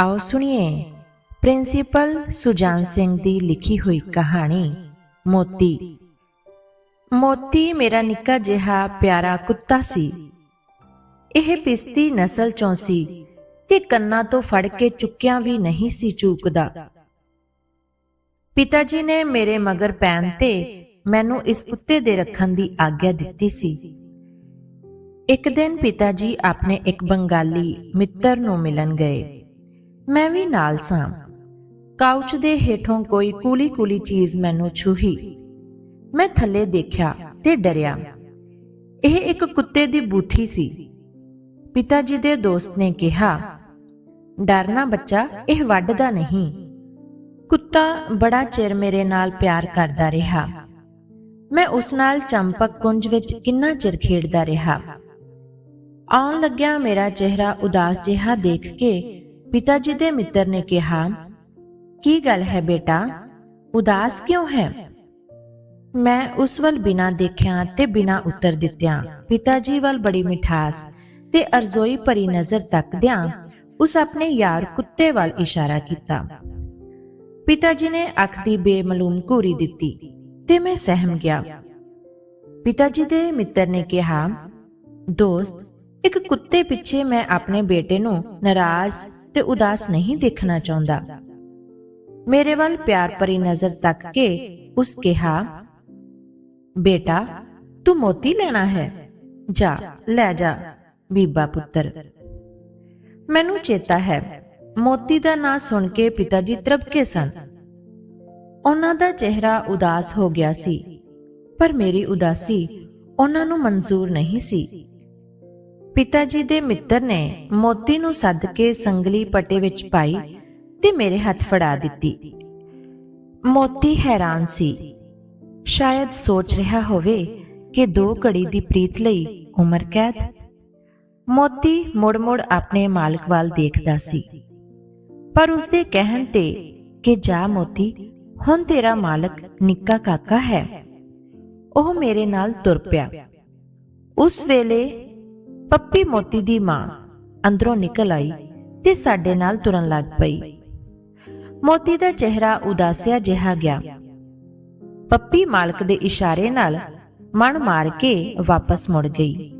ਆਓ ਸੁਣੀਏ। ਪ੍ਰਿੰਸੀਪਲ ਸੁਜਾਨ ਸਿੰਘ ਦੀ ਲਿਖੀ ਹੋਈ ਕਹਾਣੀ, ਮੋਤੀ। ਮੋਤੀ ਮੇਰਾ ਨਿੱਕਾ ਜਿਹਾ ਪਿਆਰਾ ਕੁੱਤਾ ਸੀ। ਇਹ ਪਿਸਤੀ ਨਸਲ ਚੋਂ ਸੀ ਤੇ ਕੰਨਾਂ ਤੋਂ ਫੜ ਕੇ ਚੁੱਕਿਆਂ ਵੀ ਨਹੀਂ ਸੀ ਚੂਕਦਾ। ਪਿਤਾ ਜੀ ਨੇ ਮੇਰੇ ਮਗਰ ਪੈਣ ਤੇ ਮੈਨੂੰ ਇਸ ਕੁੱਤੇ ਦੇ ਰੱਖਣ ਦੀ ਆਗਿਆ ਦਿੱਤੀ ਸੀ। ਇੱਕ ਦਿਨ ਪਿਤਾ ਜੀ ਆਪਣੇ ਇੱਕ ਬੰਗਾਲੀ ਮਿੱਤਰ ਨੂੰ ਮਿਲਣ ਗਏ। ਮੈਂ ਵੀ ਨਾਲ ਸਾਂ। ਕਾਊਚ ਦੇ ਹੇਠੋਂ ਕੋਈ ਕੂਲੀ-ਕੂਲੀ ਚੀਜ਼ ਮੈਨੂੰ ਛੂਹੀ। ਮੈਂ ਥੱਲੇ ਦੇਖਿਆ ਤੇ ਡਰਿਆ। ਇਹ ਇੱਕ ਕੁੱਤੇ ਦੀ ਬੂਥੀ ਸੀ। ਪਿਤਾ ਜੀ ਦੇ ਦੋਸਤ ਨੇ ਕਿਹਾ ਡਰਨਾ ਬੱਚਾ, ਇਹ ਵੱਢਦਾ ਨਹੀਂ। ਕੁੱਤਾ ਬੜਾ ਚਿਰ ਮੇਰੇ ਨਾਲ ਪਿਆਰ ਕਰਦਾ ਰਿਹਾ। ਮੈਂ ਉਸ ਨਾਲ ਚੰਪਕ ਕੁੰਜ ਵਿੱਚ ਕਿੰਨਾ ਚਿਰ ਖੇਡਦਾ ਰਿਹਾ। ਆਉਣ ਲੱਗਿਆ ਮੇਰਾ ਚਿਹਰਾ ਉਦਾਸ ਜਿਹਾ ਦੇਖ ਕੇ ਪਿਤਾ ਜੀ ਦੇ ਮਿੱਤਰ ਨੇ ਕਿਹਾ, ਕੀ ਗੱਲ ਹੈ ਬੇਟਾ? ਉਦਾਸ ਕਿਉਂ ਹੈ? ਮੈਂ ਉਸ ਵੱਲ ਬਿਨਾਂ ਦੇਖਿਆ ਤੇ ਬਿਨਾਂ ਉੱਤਰ ਦਿੱਤਿਆਂ ਪਿਤਾ ਜੀ ਵੱਲ ਬੜੀ ਮਿਠਾਸ ਤੇ ਅਰਜ਼ੋਈ ਭਰੀ ਨਜ਼ਰ ਤੱਕਦਿਆਂ ਉਸ ਆਪਣੇ ਯਾਰ ਕੁੱਤੇ ਵੱਲ ਇਸ਼ਾਰਾ ਕੀਤਾ। ਪਿਤਾ ਜੀ ਨੇ ਅੱਖ ਦੀ ਬੇਮਲੂਮ ਘੂਰੀ ਦਿੱਤੀ ਤੇ ਮੈਂ ਸਹਿਮ ਗਿਆ। ਪਿਤਾ ਜੀ ਦੇ ਮਿੱਤਰ ਨੇ ਕਿਹਾ, ਦੋਸਤ, ਇੱਕ ਕੁੱਤੇ ਪਿੱਛੇ ਮੈਂ ਆਪਣੇ ਬੇਟੇ ਨੂੰ ਨਾਰਾਜ਼ ਤੇ ਉਦਾਸ ਨਹੀਂ ਦੇਖਣਾ ਚਾਹੁੰਦਾ। ਮੇਰੇ ਵੱਲ ਪਿਆਰ ਭਰੀ ਨਜ਼ਰ ਤੱਕ ਕੇ ਉਸ ਕਿਹਾ, ਬੇਟਾ, ਤੂੰ ਮੋਤੀ ਲੈਣਾ ਹੈ। ਜਾ, ਲੈ ਜਾ, ਬੀਬਾ ਪੁੱਤਰ। ਮੈਨੂੰ ਚੇਤਾ ਹੈ, ਮੋਤੀ ਦਾ ਨਾਂ ਸੁਣ ਕੇ ਪਿਤਾ ਜੀ ਤ੍ਰਬਕੇ ਸਨ। ਉਹਨਾਂ ਦਾ ਚਿਹਰਾ ਉਦਾਸ ਹੋ ਗਿਆ ਸੀ, ਪਰ ਮੇਰੀ ਉਦਾਸੀ ਉਹਨਾਂ ਨੂੰ ਮਨਜ਼ੂਰ ਨਹੀਂ ਸੀ। ਪਿਤਾ ਜੀ ਦੇ ਮਿੱਤਰ ਨੇ ਮੋਤੀ ਨੂੰ ਸੱਦ ਕੇ ਸੰਗਲੀ ਪਟੇ ਵਿੱਚ ਪਾਈ ਤੇ ਮੇਰੇ ਹੱਥ ਫੜਾ ਦਿੱਤੀ। ਮੋਤੀ ਹੈਰਾਨ ਸੀ। ਸ਼ਾਇਦ ਸੋਚ ਰਿਹਾ ਹੋਵੇ ਕਿ ਦੋ ਘੜੀ ਦੀ ਪ੍ਰੀਤ ਲਈ ਉਮਰ ਕੈਦ। ਮੋਤੀ ਮੁੜ-ਮੁੜ ਆਪਣੇ ਮਾਲਕ ਵੱਲ ਦੇਖਦਾ ਸੀ। ਪਰ ਉਸਦੇ ਕਹਿਣ ਤੇ ਕਿ ਜਾ ਮੋਤੀ, ਹੁਣ ਤੇਰਾ ਮਾਲਕ ਨਿੱਕਾ ਕਾਕਾ ਹੈ। ਉਹ ਮੇਰੇ ਨਾਲ ਤੁਰ ਪਿਆ। ਉਸ ਵੇਲੇ ਪੱਪੀ ਮੋਤੀ ਦੀ ਮਾਂ ਅੰਦਰੋਂ ਨਿਕਲ ਆਈ ਤੇ ਸਾਡੇ ਨਾਲ ਤੁਰਨ ਲੱਗ ਪਈ। ਮੋਤੀ ਦਾ ਚਿਹਰਾ ਉਦਾਸਿਆ ਜਿਹਾ ਗਿਆ। ਪੱਪੀ ਮਾਲਕ ਦੇ ਇਸ਼ਾਰੇ ਨਾਲ ਮਨ ਮਾਰ ਕੇ ਵਾਪਸ ਮੁੜ ਗਈ।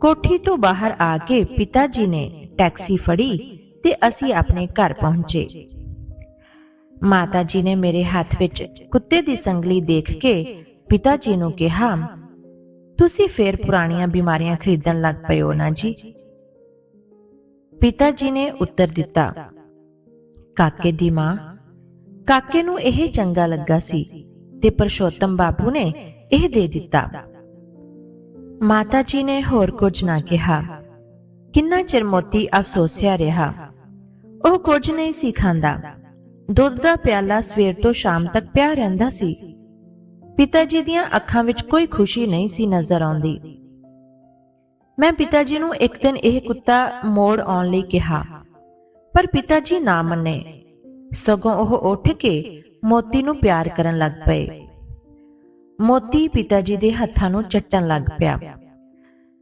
ਕੋਠੀ ਤੋਂ ਬਾਹਰ ਆ ਕੇ ਪਿਤਾ ਜੀ ਨੇ ਟੈਕਸੀ ਫੜੀ ਤੇ ਅਸੀਂ ਆਪਣੇ ਘਰ ਪਹੁੰਚੇ। ਮਾਤਾ ਜੀ ਨੇ ਮੇਰੇ ਹੱਥ ਵਿੱਚ ਕੁੱਤੇ ਦੀ ਸੰਗਲੀ ਦੇਖ ਕੇ ਪਿਤਾ ਜੀ ਨੂੰ ਕਿਹਾ ਤੁਸੀਂ ਫੇਰ ਪੁਰਾਣੀਆਂ ਬਿਮਾਰੀਆਂ ਖਰੀਦਣ ਲੱਗ ਪਏ ਹੋ ਨਾ ਜੀ। ਪਿਤਾ ਜੀ ਨੇ ਉੱਤਰ ਦਿੱਤਾ, ਕਾਕੇ ਦੀ ਮਾਂ, ਕਾਕੇ ਨੂੰ ਇਹ ਚੰਗਾ ਲੱਗਾ ਸੀ ਤੇ ਪਰਸ਼ੋਤਮ ਬਾਬੂ ਨੇ ਇਹ ਦੇ ਦਿੱਤਾ। ਮਾਤਾ ਜੀ ਨੇ ਹੋਰ ਕੁਝ ਨਾ ਕਿਹਾ। ਕਿੰਨਾ ਚਿਰ ਮੋਤੀ ਅਫਸੋਸਿਆ ਰਿਹਾ। ਉਹ ਕੁਝ ਨਹੀਂ ਸੀ ਖਾਂਦਾ। ਦੁੱਧ ਦਾ ਪਿਆਲਾ ਸਵੇਰ ਤੋਂ ਸ਼ਾਮ ਤੱਕ ਪਿਆ ਰਹਿੰਦਾ ਸੀ। ਪਿਤਾ ਜੀ ਦੀਆਂ ਅੱਖਾਂ ਵਿੱਚ ਕੋਈ ਖੁਸ਼ੀ ਨਹੀਂ ਸੀ ਨਜ਼ਰ ਆਉਂਦੀ। ਮੈਂ ਪਿਤਾ ਜੀ ਨੂੰ ਇੱਕ ਦਿਨ ਇਹ ਕੁੱਤਾ ਮੋੜ ਆਉਣ ਲਈ ਕਿਹਾ, ਪਰ ਪਿਤਾ ਜੀ ਨਾ ਮੰਨੇ। ਸਗੋਂ ਉਹ ਉੱਠ ਕੇ ਮੋਤੀ ਨੂੰ ਪਿਆਰ ਕਰਨ ਲੱਗ ਪਏ। ਮੋਤੀ ਪਿਤਾ ਜੀ ਦੇ ਹੱਥਾਂ ਨੂੰ ਚੱਟਣ ਲੱਗ ਪਿਆ।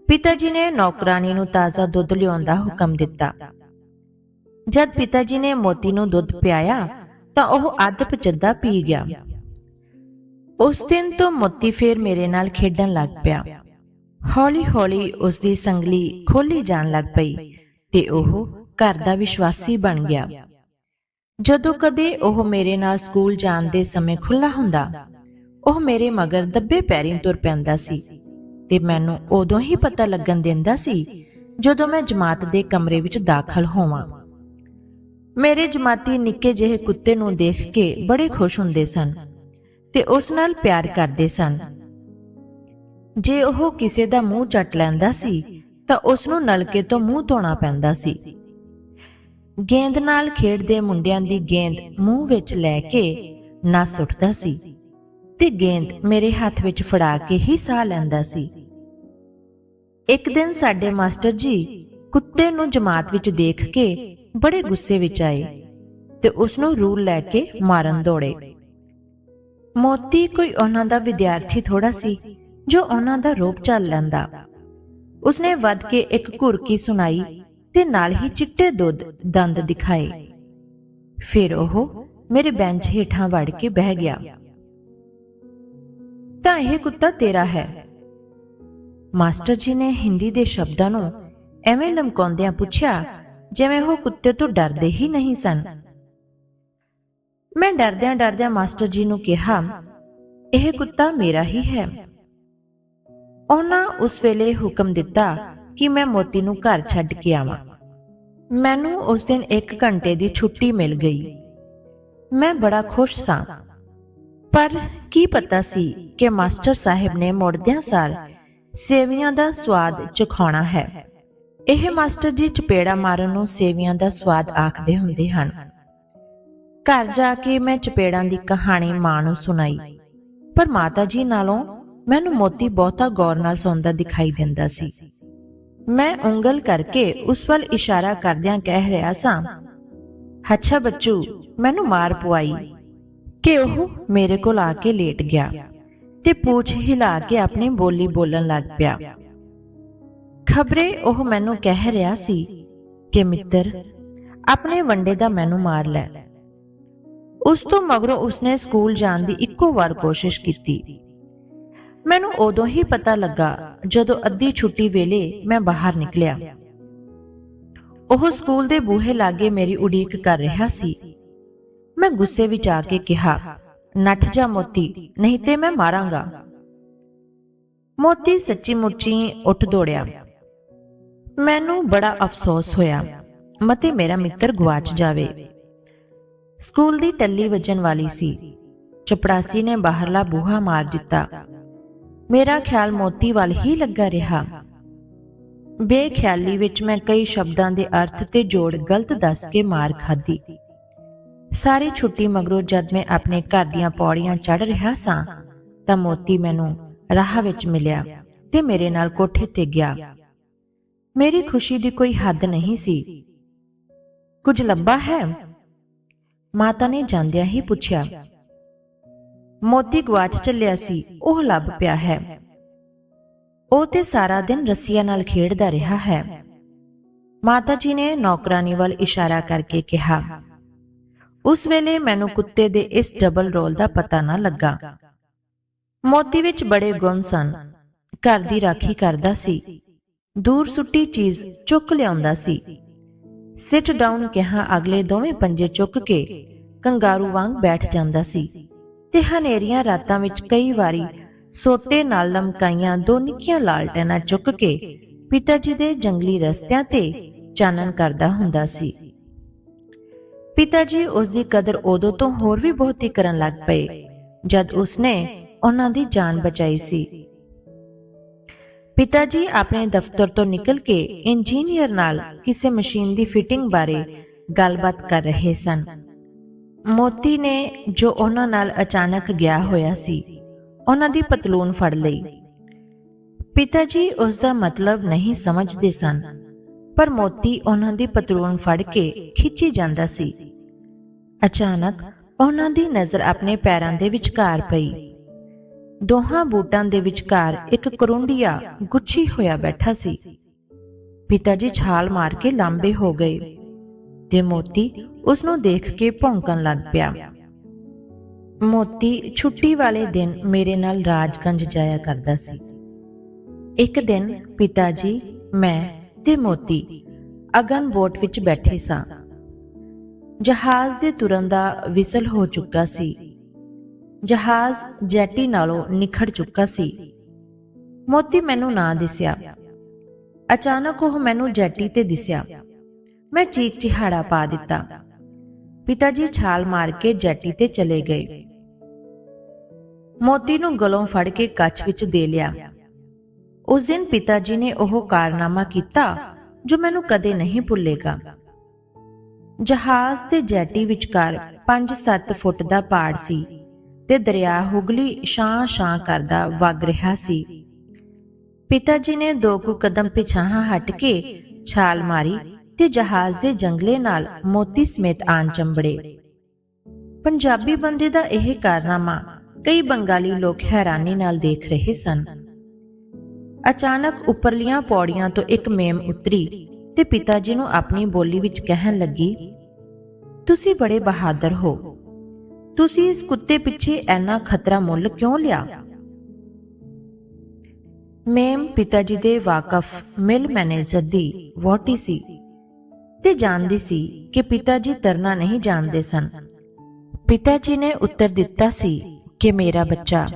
ਪਿਤਾ ਜੀ ਨੇ ਨੌਕਰਾਨੀ ਨੂੰ ਤਾਜ਼ਾ ਦੁੱਧ ਲਿਆਉਣ ਦਾ ਹੁਕਮ ਦਿੱਤਾ। ਜਦ ਪਿਤਾ ਜੀ ਨੇ ਮੋਤੀ ਨੂੰ ਦੁੱਧ ਪਿਆਇਆ, ਤਾਂ ਉਹ ਅੱਧ ਪਚੱਦਾ ਪੀ ਗਿਆ। ਉਸ ਦਿਨ ਤੋਂ ਮੋਤੀ ਫੇਰ ਮੇਰੇ ਨਾਲ ਖੇਡਣ ਲੱਗ ਪਿਆ। ਹੌਲੀ-ਹੌਲੀ ਉਸ ਦੀ ਸੰਗਲੀ ਖੋਲੀ ਜਾਣ ਲੱਗ ਪਈ ਤੇ ਉਹ ਘਰ ਦਾ ਵਿਸ਼ਵਾਸੀ ਬਣ ਗਿਆ। ਜਦੋਂ ਕਦੇ ਉਹ ਮੇਰੇ ਨਾਲ ਸਕੂਲ ਜਾਣ ਦੇ ਸਮੇਂ ਖੁੱਲਾ ਹੁੰਦਾ, ਉਹ ਮੇਰੇ ਮਗਰ ਦੱਬੇ ਪੈਰੀਂ ਤੁਰ ਪੈਂਦਾ ਸੀ ਤੇ ਮੈਨੂੰ ਉਦੋਂ ਹੀ ਪਤਾ ਲੱਗਣ ਦਿੰਦਾ ਸੀ ਜਦੋਂ ਮੈਂ ਜਮਾਤ ਦੇ ਕਮਰੇ ਵਿੱਚ ਦਾਖਲ ਹੋਵਾਂ। ਮੇਰੇ ਜਮਾਤੀ ਨਿੱਕੇ ਜਿਹੇ ਕੁੱਤੇ ਨੂੰ ਦੇਖ ਕੇ ਬੜੇ ਖੁਸ਼ ਹੁੰਦੇ ਸਨ। ਤੇ ਉਸ ਨਾਲ ਪਿਆਰ ਕਰਦੇ ਸਨ। ਜੇ ਉਹ ਕਿਸੇ ਦਾ ਮੂੰਹ ਚੱਟ ਲੈਂਦਾ ਸੀ, ਤਾਂ ਉਸ ਨੂੰ ਨਲਕੇ ਤੋਂ ਮੂੰਹ ਧੋਣਾ ਪੈਂਦਾ ਸੀ। ਗੇਂਦ ਨਾਲ ਖੇਡਦੇ ਮੁੰਡਿਆਂ ਦੀ ਗੇਂਦ ਮੂੰਹ ਵਿੱਚ ਲੈ ਕੇ ਨਾ ਸੁੱਟਦਾ ਸੀ ਤੇ ਗੇਂਦ ਮੇਰੇ ਹੱਥ ਵਿੱਚ ਫੜਾ ਕੇ ਹੀ ਸਾਹ ਲੈਂਦਾ ਸੀ। ਇੱਕ ਦਿਨ ਸਾਡੇ ਮਾਸਟਰ ਜੀ ਕੁੱਤੇ ਨੂੰ ਜਮਾਤ ਵਿੱਚ ਦੇਖ ਕੇ ਬੜੇ ਗੁੱਸੇ ਵਿੱਚ ਆਏ ਤੇ ਉਸ ਨੂੰ ਰੂਲ ਲੈ ਕੇ ਮਾਰਨ ਦੌੜੇ। ਮੋਤੀ ਕੋਈ ਉਹਨਾਂ ਦਾ ਵਿਦਿਆਰਥੀ ਥੋੜਾ ਸੀ, ਜੋ ਉਹਨਾਂ ਦਾ ਰੂਪ ਚੱਲ ਲੈਂਦਾ। ਉਸਨੇ ਵੱਧ ਕੇ ਇੱਕ ਘੁਰਕੀ ਸੁਣਾਈ ਤੇ ਨਾਲ ਹੀ ਚਿੱਟੇ ਦੁੱਧ, ਦੰਦ ਦਿਖਾਏ। ਫਿਰ ਉਹ ਮੇਰੇ ਬੈਂਚ ਹੇਠਾਂ ਵੜ ਕੇ ਬਹਿ ਗਿਆ। ਤਾਂ ਇਹ ਕੁੱਤਾ ਤੇਰਾ ਹੈ? ਮਾਸਟਰ ਜੀ ਨੇ ਹਿੰਦੀ ਦੇ ਸ਼ਬਦਾਂ ਨੂੰ ਐਵੇਂ ਲਮਕਾਉਂਦਿਆਂ ਪੁੱਛਿਆ, ਜਿਵੇਂ ਉਹ ਕੁੱਤੇ ਤੋਂ ਡਰਦੇ ਹੀ ਨਹੀਂ ਸਨ। ਮੈਂ ਡਰਦਿਆਂ ਡਰਦਿਆਂ ਮਾਸਟਰ ਜੀ ਨੂੰ ਕਿਹਾ, ਇਹ ਕੁੱਤਾ ਮੇਰਾ ਹੀ ਹੈ। ਉਹਨਾਂ ਉਸ ਵੇਲੇ ਹੁਕਮ ਦਿੱਤਾ ਕਿ ਮੈਂ ਮੋਤੀ ਨੂੰ ਘਰ ਛੱਡ ਕੇ ਆਵਾਂ। ਮੈਨੂੰ ਉਸ ਦਿਨ 1 ਘੰਟੇ ਦੀ ਛੁੱਟੀ ਮਿਲ ਗਈ। ਮੈਂ ਬੜਾ ਖੁਸ਼ ਸਾਂ। ਪਰ ਕੀ ਪਤਾ ਸੀ ਕਿ ਮਾਸਟਰ ਸਾਹਿਬ ਨੇ ਮੁੜਦਿਆਂ ਸਾਰ ਸੇਵੀਆਂ ਦਾ ਸਵਾਦ ਚਖਾਉਣਾ ਹੈ। ਇਹ ਮਾਸਟਰ ਜੀ ਚਪੇੜਾ ਮਾਰਨ ਨੂੰ ਸੇਵੀਆਂ ਦਾ ਸਵਾਦ ਆਖਦੇ ਹੁੰਦੇ ਹਨ। ਘਰ ਜਾ ਕੇ ਮੈਂ ਚਪੇੜਾਂ ਦੀ ਕਹਾਣੀ ਮਾਂ ਨੂੰ ਸੁਣਾਈ। ਪਰ ਮਾਤਾ ਜੀ ਨਾਲੋਂ ਮੈਨੂੰ ਮੋਤੀ ਬਹੁਤਾ ਗੌਰ ਨਾਲ ਸੌਂਦਾ ਦਿਖਾਈ ਦਿੰਦਾ ਸੀ। ਮੈਂ ਉਂਗਲ ਕਰਕੇ ਉਸ ਵੱਲ ਇਸ਼ਾਰਾ ਕਰਦਿਆਂ ਕਹਿ ਰਿਹਾ ਸਾਂ, ਅੱਛਾ ਬੱਚੂ, ਮੈਨੂੰ ਮਾਰ ਪਵਾਈ ਕਿ ਉਹ ਮੇਰੇ ਕੋਲ ਆ ਕੇ ਲੇਟ ਗਿਆ ਤੇ ਪੂਛ ਹਿਲਾ ਕੇ ਆਪਣੀ ਬੋਲੀ ਬੋਲਣ ਲੱਗ ਪਿਆ। ਖਬਰੇ ਉਹ ਮੈਨੂੰ ਕਹਿ ਰਿਹਾ ਸੀ ਕਿ, ਮਿੱਤਰ, ਆਪਣੇ ਵੰਡੇ ਦਾ ਮੈਨੂੰ ਮਾਰ ਲੈ। ਉਸ ਤੋਂ ਮਗਰੋਂ ਉਸਨੇ ਸਕੂਲ ਜਾਣ ਦੀ ਇੱਕੋ ਵਾਰ ਕੋਸ਼ਿਸ਼ ਕੀਤੀ। ਮੈਨੂੰ ਉਦੋਂ ਹੀ ਪਤਾ ਲੱਗਾ ਜਦੋਂ ਅੱਧੀ ਛੁੱਟੀ ਵੇਲੇ ਮੈਂ ਬਾਹਰ ਨਿਕਲਿਆ। ਉਹ ਸਕੂਲ ਦੇ ਬੂਹੇ ਲਾਗੇ ਮੇਰੀ ਉਡੀਕ ਕਰ ਰਿਹਾ ਸੀ। ਮੈਂ ਗੁੱਸੇ ਵਿੱਚ ਆ ਕੇ ਕਿਹਾ, ਨੱਠ ਜਾ ਮੋਤੀ, ਨਹੀਂ ਤੇ ਮੈਂ ਮਾਰਾਂਗਾ। ਮੋਤੀ ਸੱਚੀ ਮੁੱਚੀ ਉੱਠ ਦੌੜਿਆ। ਮੈਨੂੰ ਬੜਾ ਅਫਸੋਸ ਹੋਇਆ। ਮਤੇ ਮੇਰਾ ਮਿੱਤਰ ਗਵਾਚ ਜਾਵੇ। ਸਕੂਲ ਦੀ ਟੱਲੀ ਵੱਜਣ ਵਾਲੀ ਸੀ। ਚਪੜਾਸੀ ਨੇ ਬਾਹਰਲਾ ਬੂਹਾ ਮਾਰ ਦਿੱਤਾ। ਮੇਰਾ ਖਿਆਲ ਮੋਤੀ ਵੱਲ ਹੀ ਲੱਗਾ ਰਿਹਾ। ਬੇਖਿਆਲੀ ਵਿੱਚ ਮੈਂ ਕਈ ਸ਼ਬਦਾਂ ਦੇ ਅਰਥ ਤੇ ਜੋੜ ਗਲਤ ਦੱਸ ਕੇ ਮਾਰ ਖਾਧੀ। ਸਾਰੀ ਛੁੱਟੀ ਮਗਰੋਂ ਜਦ ਮੈਂ ਆਪਣੇ ਘਰ ਦੀਆਂ ਪੌੜੀਆਂ ਚੜ ਰਿਹਾ ਸਾਂ, ਤਾਂ ਮੋਤੀ ਮੈਨੂੰ ਰਾਹ ਵਿੱਚ ਮਿਲਿਆ ਤੇ ਮੇਰੇ ਨਾਲ ਕੋਠੇ ਤੇ ਗਿਆ। ਮੇਰੀ ਖੁਸ਼ੀ ਦੀ ਕੋਈ ਹੱਦ ਨਹੀਂ ਸੀ। ਕੁਝ ਲੱਭਾ ਹੈ? ਮਾਤਾ ਨੇ ਜਾਂਦਿਆਂ ਹੀ ਪੁੱਛਿਆ, ਮੋਤੀ ਗਵਾਚ ਚੱਲਿਆ ਸੀ, ਉਹ ਲੱਭ ਪਿਆ ਹੈ। ਉਹ ਤੇ ਸਾਰਾ ਦਿਨ ਰੱਸੀਆਂ ਨਾਲ ਖੇਡਦਾ ਰਿਹਾ ਹੈ। ਮਾਤਾ ਜੀ ਨੇ ਨੌਕਰਾਨੀ ਵੱਲ ਇਸ਼ਾਰਾ ਕਰਕੇ ਕਿਹਾ, ਉਸ ਵੇਲੇ ਮੈਨੂੰ ਕੁੱਤੇ ਦੇ ਇਸ ਡਬਲ ਰੋਲ ਦਾ ਪਤਾ ਨਾ ਲੱਗਾ। ਮੋਤੀ ਵਿੱਚ ਬੜੇ ਗੁਣ ਸਨ, ਘਰ ਦੀ ਰਾਖੀ ਕਰਦਾ ਸੀ, ਦੂਰ ਸੁੱਟੀ ਚੀਜ਼ ਚੁੱਕ ਲਿਆਉਂਦਾ ਸੀ। ਸਿਟ ਡਾਊਨ ਕਿਹਾ, ਅਗਲੇ ਦੋਵੇਂ ਪੰਜੇ ਚੁੱਕ ਕੇ ਕੰਗਾਰੂ ਵਾਂਗ ਬੈਠ ਜਾਂਦਾ ਸੀ ਤੇ ਹਨੇਰੀਆਂ ਰਾਤਾਂ ਵਿੱਚ ਕਈ ਵਾਰੀ ਸੋਟੇ ਨਾਲ ਲਮਕਾਈਆਂ ਦੋ ਨਿੱਕੀਆਂ ਲਾਲਟੈਨਾਂ ਚੁੱਕ ਕੇ ਪਿਤਾ ਜੀ ਦੇ ਜੰਗਲੀ ਰਸਤਿਆਂ ਤੇ ਚਾਨਣ ਕਰਦਾ ਹੁੰਦਾ ਸੀ। ਪਿਤਾ ਜੀ ਉਸ ਦੀ ਕਦਰ ਉਦੋਂ ਤੋਂ ਹੋਰ ਵੀ ਬਹੁਤੀ ਕਰਨ ਲੱਗ ਪਏ, ਜਦ ਉਸਨੇ ਉਹਨਾਂ ਦੀ ਜਾਨ ਬਚਾਈ ਸੀ। ਪਿਤਾ ਜੀ ਆਪਣੇ ਦਫ਼ਤਰ ਤੋਂ ਨਿਕਲ ਕੇ ਇੰਜੀਨੀਅਰ ਨਾਲ ਕਿਸੇ ਮਸ਼ੀਨ ਦੀ ਫਿਟਿੰਗ ਬਾਰੇ ਗੱਲਬਾਤ ਕਰ ਰਹੇ ਸਨ। ਮੋਤੀ ਨੇ ਜੋ ਉਹਨਾਂ ਨਾਲ ਅਚਾਨਕ ਗਿਆ ਹੋਇਆ ਸੀ, ਉਹਨਾਂ ਦੀ ਪਤਲੂਨ ਫੜ ਲਈ। ਪਿਤਾ ਜੀ ਉਸ ਦਾ ਮਤਲਬ ਨਹੀਂ ਸਮਝਦੇ ਸਨ, ਪਰ ਮੋਤੀ ਉਹਨਾਂ ਦੀ ਪਤਲੂਨ ਫੜ ਕੇ ਖਿੱਚੀ ਜਾਂਦਾ ਸੀ। ਅਚਾਨਕ ਉਹਨਾਂ ਦੀ ਨਜ਼ਰ ਆਪਣੇ ਪੈਰਾਂ ਦੇ ਵਿਚਕਾਰ ਪਈ। ਦੋਹਾਂ ਬੂਟਾਂ ਦੇ ਵਿਚਕਾਰ ਇੱਕ ਕਰੁੰਡੀਆ ਗੁੱਛੀ ਹੋਇਆ ਬੈਠਾ ਸੀ। ਪਿਤਾ ਜੀ ਛਾਲ ਮਾਰ ਕੇ ਲਾਂਬੇ ਹੋ ਗਏ ਤੇ ਮੋਤੀ ਉਸ ਨੂੰ ਦੇਖ ਕੇ ਭੌਂਕਣ ਲੱਗ ਪਿਆ। ਮੋਤੀ ਛੁੱਟੀ ਵਾਲੇ ਦਿਨ ਮੇਰੇ ਨਾਲ ਰਾਜਗੰਜ ਜਾਇਆ ਕਰਦਾ ਸੀ। ਇੱਕ ਦਿਨ ਪਿਤਾ ਜੀ, ਮੈਂ ਤੇ ਮੋਤੀ ਅਗਨ ਬੋਟ ਵਿੱਚ ਬੈਠੇ ਸਾਂ। ਜਹਾਜ਼ ਦੇ ਤੁਰਨ ਦਾ ਵਿਸਲ ਹੋ ਚੁੱਕਾ ਸੀ। ਜਹਾਜ਼ ਜੈਟੀ ਨਾਲੋਂ ਨਿਖੜ ਚੁੱਕਾ ਸੀ। ਮੋਤੀ ਮੈਨੂੰ ਨਾ ਦਿਸਿਆ। ਅਚਾਨਕ ਉਹ ਮੈਨੂੰ ਜੈਟੀ ਤੇ ਦਿਸਿਆ। ਮੈਂ ਚੀਕ ਚਿਹਾੜਾ ਪਾ ਦਿੱਤਾ। ਪਿਤਾ ਜੀ ਛਾਲ ਮਾਰ ਕੇ ਜੈਟੀ ਤੇ ਚਲੇ ਗਏ। ਮੋਤੀ ਨੂੰ ਗਲੋਂ ਫੜ ਕੇ ਕੱਚ ਵਿੱਚ ਦੇ ਲਿਆ। ਉਸ ਦਿਨ ਪਿਤਾ ਜੀ ਨੇ ਉਹ ਕਾਰਨਾਮਾ ਕੀਤਾ, ਜੋ ਮੈਨੂੰ ਕਦੇ ਨਹੀਂ ਭੁੱਲੇਗਾ। ਜਹਾਜ਼ ਤੇ ਜੈਟੀ ਵਿਚਕਾਰ 5-7 ਫੁੱਟ ਦਾ ਪਾੜ ਸੀ। ਤੇ ਦਰਿਆ ਹੁਗਲੀ ਛਾਂ ਸ਼ਾਂ ਕਰਦਾ ਵਗ ਰਿਹਾ ਸੀ। ਪਿਤਾ ਜੀ ਨੇ ਦੋ ਕੁ ਕਦਮ ਪਿਛਾਂਹ ਹਟ ਕੇ ਛਾਲ ਮਾਰੀ ਤੇ ਜਹਾਜ਼ ਦੇ ਜੰਗਲੇ ਨਾਲ ਮੋਤੀ ਸਮੇਤ ਆਣ ਚੰਬੜੇ। ਪੰਜਾਬੀ ਬੰਦੇ ਦਾ ਇਹ ਕਾਰਨਾਮਾ ਕਈ ਬੰਗਾਲੀ ਲੋਕ ਹੈਰਾਨੀ ਨਾਲ ਦੇਖ ਰਹੇ ਸਨ। ਅਚਾਨਕ ਉੱਪਰਲੀਆਂ ਪੌੜੀਆਂ ਤੋਂ ਇੱਕ ਮੇਮ ਉਤਰੀ ਤੇ ਪਿਤਾ ਜੀ ਨੂੰ ਆਪਣੀ ਬੋਲੀ ਵਿੱਚ ਕਹਿਣ ਲੱਗੀ, ਤੁਸੀਂ ਬੜੇ ਬਹਾਦਰ ਹੋ। ਤੁਸੀਂ ਇਸ ਕੁੱਤੇ ਪਿੱਛੇ ਐਨਾ ਖਤਰਾ ਮੁੱਲ ਕਿਉਂ ਲਿਆ? ਮੇਮ ਪਿਤਾ ਜੀ ਦੇ ਵਾਕਫ ਮਿਲ ਮੈਨੇਜਰ ਦੀ ਵੋਟੀ ਸੀ ਤੇ ਜਾਣਦੀ ਸੀ ਕਿ ਪਿਤਾ ਜੀ ਤਰਨਾ ਨਹੀਂ ਜਾਣਦੇ ਸਨ। ਪਿਤਾ ਜੀ ਨੇ ਉੱਤਰ ਦਿੱਤਾ ਸੀ ਕਿ ਮੇਰਾ ਬੱਚਾ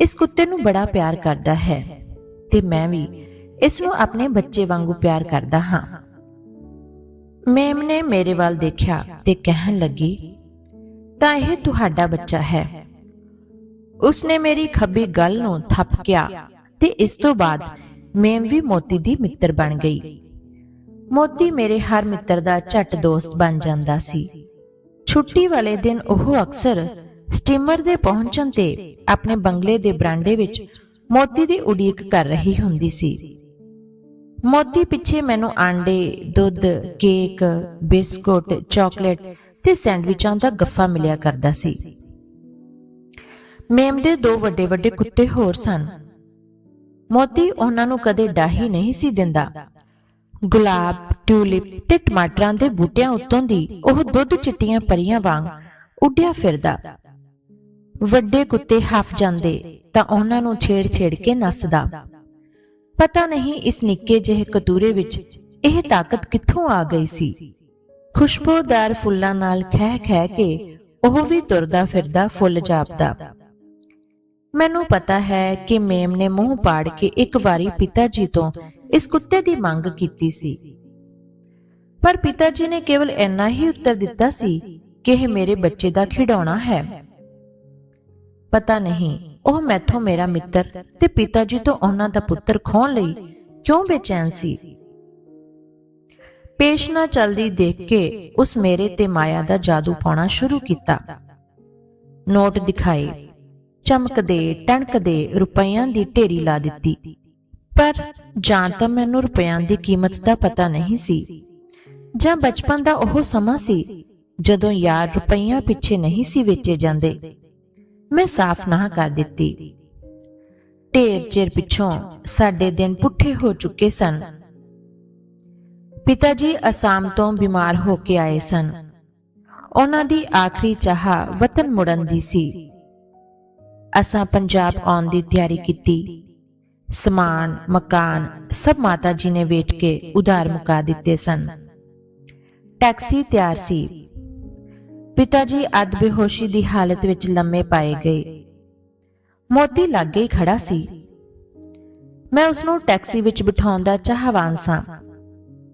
ਇਸ ਕੁੱਤੇ ਨੂੰ ਬੜਾ ਪਿਆਰ ਕਰਦਾ ਹੈ ਤੇ ਮੈਂ ਵੀ ਇਸ ਨੂੰ ਆਪਣੇ ਬੱਚੇ ਵਾਂਗੂ ਪਿਆਰ ਕਰਦਾ ਹਾਂ। ਮੇਮ ਨੇ ਮੇਰੇ ਵੱਲ ਦੇਖਿਆ ਤੇ ਕਹਿਣ ਲੱਗੀ ਤਾਂ ਇਹ ਤੁਹਾਡਾ ਬੱਚਾ ਹੈ। ਉਸਨੇ ਮੇਰੀ ਖੱਬੀ ਗੱਲ ਨੂੰ ਥਪਕਿਆ ਤੇ ਇਸ ਤੋਂ ਬਾਅਦ ਮੇਮ ਵੀ ਮੋਤੀ ਦੀ ਮਿੱਤਰ ਬਣ ਗਈ। ਮੋਤੀ ਮੇਰੇ ਹਰ ਮਿੱਤਰ ਦਾ ਝੱਟ ਦੋਸਤ ਬਣ ਜਾਂਦਾ ਸੀ। ਛੁੱਟੀ ਵਾਲੇ ਦਿਨ ਉਹ ਅਕਸਰ ਸਟੀਮਰ ਦੇ ਪਹੁੰਚਣ ਤੇ ਆਪਣੇ ਬੰਗਲੇ ਦੇ ਬਰਾਂਡੇ ਵਿੱਚ ਮੋਤੀ ਦੀ ਉਡੀਕ ਕਰ ਰਹੀ ਹੁੰਦੀ ਸੀ। ਮੋਤੀ ਪਿੱਛੇ ਮੈਨੂੰ ਆਂਡੇ, ਦੁੱਧ, ਕੇਕ, ਬਿਸਕੁਟ, ਚਾਕਲੇਟ ਤੇ ਸੈਂਡਵਿਚਾਂ ਦਾ ਗੱਫਾ ਮਿਲਿਆ ਕਰਦਾ ਸੀ। ਮੇਮ ਦੇ ਦੋ ਵੱਡੇ ਵੱਡੇ ਕੁੱਤੇ ਹੋਰ ਸਨ। ਮੋਤੀ ਉਹਨਾਂ ਨੂੰ ਕਦੇ ਡਾਹੀ ਨਹੀਂ ਸੀ ਦਿੰਦਾ। ਗੁਲਾਬ, ਟਿਊਲਿਪ ਤੇ ਟਮਾਟਰਾਂ ਦੇ ਬੂਟਿਆਂ ਉੱਤੋਂ ਦੀ ਉਹ ਦੁੱਧ ਚਿੱਟੀਆਂ ਪਰੀਆਂ ਵਾਂਗ ਉੱਡਿਆ ਫਿਰਦਾ। ਵੱਡੇ ਕੁੱਤੇ ਹਫ ਜਾਂਦੇ ਤਾਂ ਉਹਨਾਂ ਨੂੰ ਛੇੜ-ਛੇੜ ਕੇ ਨੱਸਦਾ। ਪਤਾ ਨਹੀਂ ਇਸ ਨਿੱਕੇ ਜਿਹੇ ਕਤੂਰੇ ਵਿੱਚ ਇਹ ਤਾਕਤ ਕਿੱਥੋਂ ਆ ਗਈ ਸੀ। ਖੁਸ਼ਬੂਦਾਰ ਫੁੱਲਾਂ ਨਾਲ ਖਹਿ ਖਹਿ ਕੇ ਉਹ ਵੀ ਤੁਰਦਾ ਫਿਰਦਾ ਫੁੱਲ ਜਾਪਦਾ। ਮੈਨੂੰ ਪਤਾ ਹੈ ਕਿ ਮੇਮ ਨੇ ਮੂੰਹ ਪਾੜ ਕੇ ਇੱਕ ਵਾਰੀ ਪਿਤਾ ਜੀ ਤੋਂ ਇਸ ਕੁੱਤੇ ਦੀ ਮੰਗ ਕੀਤੀ ਸੀ। ਪਰ ਪਿਤਾ ਜੀ ਨੇ ਕੇਵਲ ਇੰਨਾ ਹੀ ਉੱਤਰ ਦਿੱਤਾ ਸੀ ਕਿ ਇਹ ਮੇਰੇ ਬੱਚੇ ਦਾ ਖਿਡੌਣਾ ਹੈ। ਪਤਾ ਨਹੀਂ ਉਹ ਮੈਥੋਂ ਮੇਰਾ ਮਿੱਤਰ ਤੇ ਪਿਤਾ ਜੀ ਤੋਂ ਉਹਨਾਂ ਦਾ ਪੁੱਤਰ ਖੋਣ ਲਈ ਕਿਉਂ ਬੇਚੈਨ ਸੀ। ਪੇਸ਼ ਨਾ ਚਲਦੀ ਦੇਖ ਕੇ ਉਸ ਮੇਰੇ ਤੇ ਮਾਇਆ ਦਾ ਜਾਦੂ ਪਾਉਣਾ ਸ਼ੁਰੂ ਕੀਤਾ। ਨੋਟ ਦਿਖਾਏ। ਚਮਕਦੇ, ਟਣਕਦੇ ਰੁਪਈਆਂ ਦੀ ਢੇਰੀ ਲਾ ਦਿੱਤੀ। ਪਰ ਜਾਂ ਤਾਂ ਮੈਨੂੰ ਰੁਪਈਆਂ ਦੀ ਕੀਮਤ ਦਾ ਪਤਾ ਨਹੀਂ ਸੀ। ਜਾਂ ਬਚਪਨ ਦਾ ਉਹ ਸਮਾਂ ਸੀ ਜਦੋਂ ਯਾਰ ਰੁਪਈਆਂ ਪਿੱਛੇ ਨਹੀਂ ਸੀ ਵੇਚੇ ਜਾਂਦੇ। ਮੈਂ ਸਾਫ਼ ਨਾ ਕਰ ਦਿੱਤੀ। ਢੇਰ ਚਿਰ ਪਿੱਛੋਂ ਸਾਡੇ ਦਿਨ ਪੁੱਠੇ ਹੋ ਚੁੱਕੇ ਸਨ। ਪਿਤਾ ਜੀ ਅਸਾਮ ਤੋਂ ਬਿਮਾਰ ਹੋ ਕੇ ਆਏ ਸਨ। ਉਹਨਾਂ ਦੀ ਆਖਰੀ ਚਾਹ ਵਤਨ ਮੁੜਨ ਦੀ ਸੀ। ਅਸਾਂ ਪੰਜਾਬ ਆਉਣ ਦੀ ਤਿਆਰੀ ਕੀਤੀ। ਸਮਾਨ, ਮਕਾਨ ਸਭ ਮਾਤਾ ਜੀ ਨੇ ਵੇਚ ਕੇ ਉਧਾਰ ਮੁਕਾ ਦਿੱਤੇ ਸਨ। ਟੈਕਸੀ ਤਿਆਰ ਸੀ। ਪਿਤਾ ਜੀ ਅੱਧ ਬੇਹੋਸ਼ੀ ਦੀ ਹਾਲਤ ਵਿੱਚ ਲੰਮੇ ਪਾਏ ਗਏ। ਮੋਤੀ ਲਾਗੇ ਹੀ ਖੜਾ ਸੀ। ਮੈਂ ਉਸ ਨੂੰ ਟੈਕਸੀ ਵਿੱਚ ਬਿਠਾਉਣ ਦਾ ਚਾਹਵਾਨ ਸਾਂ।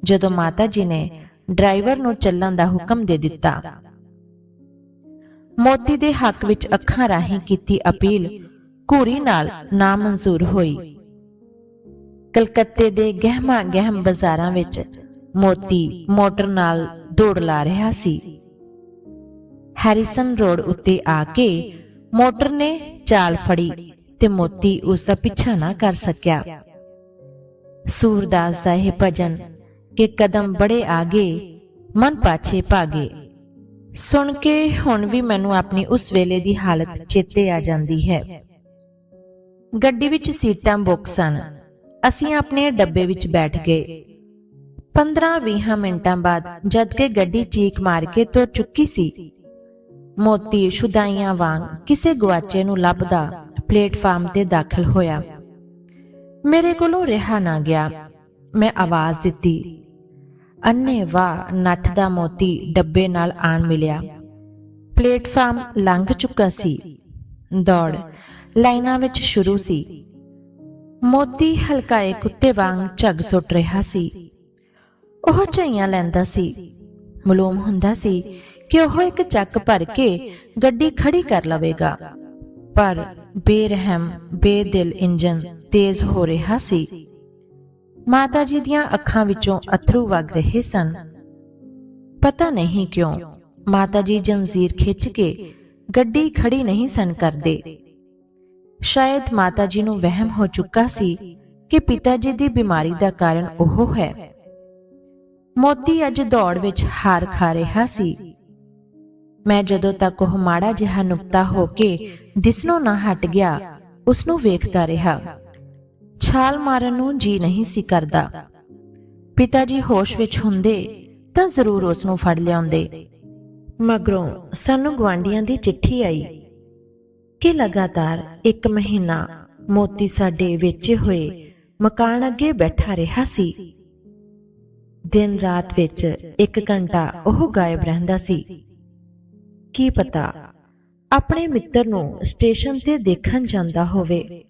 ਜਦੋਂ ਮਾਤਾ ਜੀ ਨੇ ਡਰਾਈਵਰ ਨੂੰ ਚੱਲਣ ਦਾ ਹੁਕਮ ਦੇ ਦਿੱਤਾ। ਮੋਤੀ ਦੇ ਹੱਕ ਵਿੱਚ ਅੱਖਾਂ ਰਾਹੀਂ ਕੀਤੀ ਅਪੀਲ, ਘੂਰੀ ਨਾਲ ਨਾਮਨਜ਼ੂਰ ਹੋਈ। ਕਲਕੱਤੇ ਦੇ ਗਹਿਮਾ ਗਹਿਮ ਬਾਜ਼ਾਰਾਂ ਵਿੱਚ ਮੋਤੀ ਮੋਟਰ ਨਾਲ ਦੌੜ ਲਾ ਰਿਹਾ ਸੀ। ਹੈਰਿਸਨ ਰੋਡ ਉੱਤੇ ਆ ਕੇ ਮੋਟਰ ਨੇ ਚਾਲ ਫੜੀ ਤੇ ਮੋਤੀ ਉਸ ਦਾ ਪਿੱਛਾ ਨਾ ਕਰ ਸਕਿਆ। ਸੂਰਦਾਸ ਦਾ ਇਹ ਭਜਨ ਕਿ ਕਦਮ ਬੜੇ ਆਗੇ, ਮਨ ਪਾਛੇ ਭਾਗੇ। ਸੁਣ ਕੇ ਹੁਣ ਵੀ ਮੈਨੂੰ ਆਪਣੀ ਉਸ ਵੇਲੇ ਦੀ ਹਾਲਤ ਚੇਤੇ ਆ ਜਾਂਦੀ ਹੈ। ਗੱਡੀ ਵਿੱਚ ਸੀਟਾਂ ਬੁੱਕ ਸਨ। ਅਸੀਂ ਆਪਣੇ ਡੱਬੇ ਵਿੱਚ ਬੈਠ ਗਏ। 15-20 ਮਿੰਟਾਂ ਬਾਅਦ ਜਦ ਕਿ ਗੱਡੀ ਚੀਕ ਮਾਰ ਕੇ ਤੁਰ ਚੁੱਕੀ ਸੀ। ਮੋਤੀ ਸ਼ੁਦਾਈਆਂ ਵਾਂਗ ਕਿਸੇ ਗਵਾਚੇ ਨੂੰ ਲੱਭਦਾ ਪਲੇਟਫਾਰਮ ਤੇ ਦਾਖਲ ਹੋਇਆ। ਮੇਰੇ ਕੋਲੋਂ ਰਿਹਾ ਨਾ ਗਿਆ। ਮੈਂ ਆਵਾਜ਼ ਦਿੱਤੀ ਅੰਨੇ ਨੱਠ ਦਾ ਮੋਤੀ ਡੱਬੇ ਨਾਲ ਆਣ ਮਿਲਿਆ। ਪਲੇਟਫਾਰਮ ਲੰਘ ਚੁੱਕਾ ਸੀ। ਦੌੜ ਲਾਈਨਾਂ ਵਿੱਚ ਸ਼ੁਰੂ ਸੀ। ਮੋਤੀ ਹਲਕਾਏ ਕੁੱਤੇ ਵਾਂਗ ਝੱਗ ਸੁੱਟ ਰਿਹਾ ਸੀ। ਉਹ ਝਈਆਂ ਲੈਂਦਾ ਸੀ। ਮਲੂਮ ਹੁੰਦਾ ਸੀ ਕਿ ਉਹ ਇੱਕ ਚੱਕ ਭਰ ਕੇ ਗੱਡੀ ਖੜੀ ਕਰ ਲਵੇਗਾ। ਪਰ ਬੇਰਹਿਮ, ਬੇਦਿਲ ਇੰਜਨ ਤੇਜ਼ ਹੋ ਰਿਹਾ ਸੀ। ਮਾਤਾ ਜੀ ਦੀਆਂ ਅੱਖਾਂ ਵਿੱਚੋਂ ਅਥਰੂ ਵਗ ਰਹੇ ਸਨ। ਪਤਾ ਨਹੀਂ ਕਿਉਂ ਮਾਤਾ ਜੀ ਜੰਜ਼ੀਰ ਖਿੱਚ ਕੇ ਗੱਡੀ ਖੜੀ ਨਹੀਂ ਸਨ ਕਰਦੇ। ਸ਼ਾਇਦ ਮਾਤਾ ਜੀ ਨੂੰ ਵਹਿਮ ਹੋ ਚੁੱਕਾ ਸੀ ਕਿ ਪਿਤਾ ਜੀ ਦੀ ਬਿਮਾਰੀ ਦਾ ਕਾਰਨ ਉਹ ਹੈ। ਮੋਤੀ ਅੱਜ ਦੌੜ ਵਿੱਚ ਹਾਰ ਖਾ ਰਿਹਾ ਸੀ। ਮੈਂ ਜਦੋਂ ਤੱਕ ਉਹ ਮਾੜਾ ਜਿਹਾ ਨੁਕਤਾ ਹੋ ਕੇ ਦਿਸਨੋਂ ਨਾ ਹਟ ਗਿਆ ਉਸ ਨੂੰ ਵੇਖਦਾ ਰਿਹਾ। ਛਾਲ ਮਾਰਨ ਨੂੰ ਜੀ ਨਹੀਂ ਸੀ ਕਰਦਾ। ਪਿਤਾ ਜੀ ਹੋਸ਼ ਵਿੱਚ ਹੁੰਦੇ ਤਾਂ ਜ਼ਰੂਰ ਉਸ ਨੂੰ ਫੜ ਲਿਆਉਂਦੇ। ਮਗਰੋਂ ਸਾਨੂੰ ਗਵਾਂਡੀਆਂ ਦੀ ਚਿੱਠੀ ਆਈ ਕਿ ਲਗਾਤਾਰ ਇੱਕ ਮਹੀਨਾ ਮੋਤੀ ਸਾਡੇ ਵੇਚੇ ਹੋਏ ਮਕਾਨ ਅੱਗੇ ਬੈਠਾ ਰਿਹਾ ਸੀ। ਦਿਨ ਰਾਤ ਵਿੱਚ ਇੱਕ ਘੰਟਾ ਉਹ ਗਾਇਬ ਰਹਿੰਦਾ ਸੀ। ਕੀ ਪਤਾ ਆਪਣੇ ਮਿੱਤਰ ਨੂੰ ਸਟੇਸ਼ਨ ਤੇ ਦੇਖਣ ਜਾਂਦਾ ਹੋਵੇ।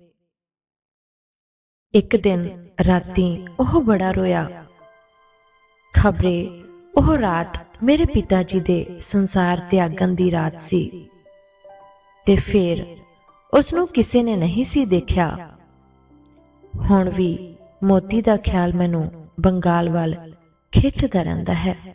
ਇੱਕ ਦਿਨ ਰਾਤੀ ਉਹ ਬੜਾ ਰੋਇਆ। ਖਬਰੇ ਉਹ ਰਾਤ ਮੇਰੇ ਪਿਤਾ ਜੀ ਦੇ ਸੰਸਾਰ ਤਿਆਗਣ ਦੀ ਰਾਤ ਸੀ ਤੇ ਫਿਰ ਉਸ ਨੂੰ ਕਿਸੇ ਨੇ ਨਹੀਂ ਸੀ ਦੇਖਿਆ। ਹੁਣ ਵੀ ਮੋਤੀ ਦਾ ਖਿਆਲ ਮੈਨੂੰ ਬੰਗਾਲ ਵੱਲ ਖਿੱਚਦਾ ਰਹਿੰਦਾ ਹੈ।